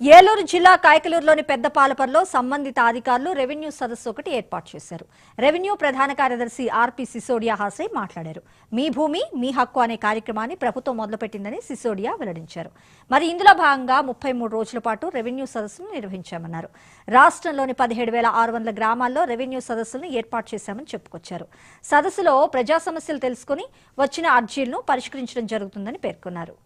ఏలూరు జిల్లా కాయకలూరులోని పెద్దపాలపర్లో సంబంధిత అధికారులు రెవెన్యూ సదస్సు ఒకటి ఏర్పాటు చేశారు. రెవెన్యూ ప్రధాన కార్యదర్శి ఆర్పి సిసోడియా హాసే మాట్లాడారు. మీ భూమి మీ హక్కు అనే కార్యక్రమాన్ని ప్రభుత్వం మొదలుపెట్టిందని సిసోడియా వెల్లడించారు. మరి ఇందులో భాగంగా ముప్పై మూడు రోజుల పాటు రెవెన్యూ సదస్సును నిర్వహించామన్నారు. రాష్ట్రంలోని పదిహేడు వేల ఆరు వందల గ్రామాల్లో రెవెన్యూ సదస్సులను ఏర్పాటు చేశామని చెప్పుకొచ్చారు. సదస్సులో ప్రజా సమస్యలు తెలుసుకుని వచ్చిన అర్జీలను పరిష్కరించడం జరుగుతుందని పేర్కొన్నారు.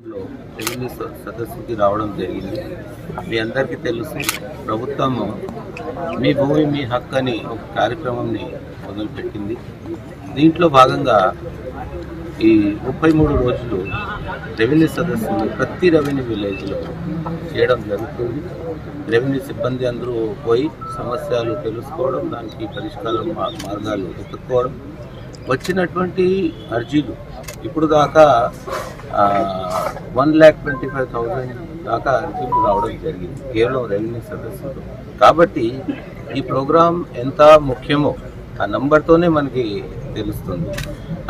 రెవెన్యూ సదస్సుకి రావడం జరిగింది. మీ అందరికీ తెలుసు ప్రభుత్వము మీ భూమి మీ హక్కు అని ఒక కార్యక్రమంని మొదలుపెట్టింది. దీంట్లో భాగంగా ఈ ముప్పై మూడు రోజులు రెవెన్యూ సదస్సులు ప్రతి రెవెన్యూ విలేజ్లో చేయడం జరుగుతుంది. రెవెన్యూ సిబ్బంది అందరూ పోయి సమస్యలు తెలుసుకోవడం దానికి పరిష్కారం మార్గాలు వెతుక్కోవడం వచ్చినటువంటి అర్జీలు ఇప్పుడు దాకా one lakh twenty five thousand దాకా అర్జీలు రావడం జరిగింది. కేవలం రెవెన్యూ సర్వీసులు కాబట్టి ఈ ప్రోగ్రాం ఎంత ముఖ్యమో ఆ నంబర్తోనే మనకి తెలుస్తుంది.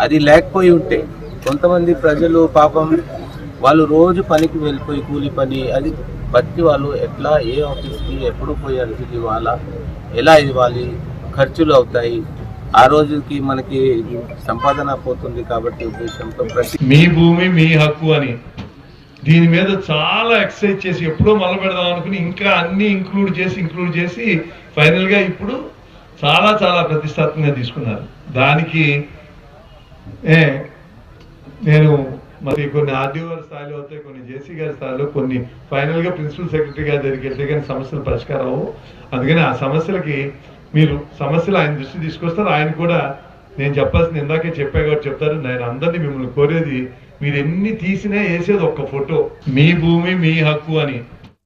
అది లేకపోయి ఉంటే కొంతమంది ప్రజలు పాపం వాళ్ళు రోజు పనికి వెళ్ళిపోయి కూలి పని అది బట్టి వాళ్ళు ఎట్లా ఏ ఆఫీస్కి ఎప్పుడు పోయి అర్జీలు ఇవ్వాలా ఎలా ఇవ్వాలి ఖర్చులు అవుతాయి ఆ రోజుకి మనకి సంపాదన పోతుంది కాబట్టి ఉద్దేశంతో మీ భూమి మీ హక్కు అని దీని మీద చాలా ఎక్సర్సైజ్ చేసి ఎప్పుడో మొదలు పెడదాం అనుకుని ఇంకా అన్ని ఇంక్లూడ్ చేసి ఇంక్లూడ్ చేసి ఫైనల్గా ఇప్పుడు చాలా చాలా ప్రతిష్టాత్మకంగా తీసుకున్నారు. దానికి ఏ నేను మరి కొన్ని ఆర్డీఓ స్థాయిలో అవుతాయి కొన్ని జేసీ గారి స్థాయిలో కొన్ని ఫైనల్గా ప్రిన్సిపల్ సెక్రటరీ గారి దగ్గరికి వెళ్తే కానీ సమస్యలు పరిష్కారం అవు అందుకని ఆ సమస్యలకి మీరు సమస్యలు ఆయన దృష్టి తీసుకొస్తారు. ఆయన కూడా నేను చెప్పాల్సింది ఇందాకే చెప్పా కాబట్టి చెప్తారు. నేను అందరినీ మిమ్మల్ని కోరేది మీరు ఎన్ని తీసినా వేసేది ఒక్క ఫోటో. మీ భూమి మీ హక్కు అని.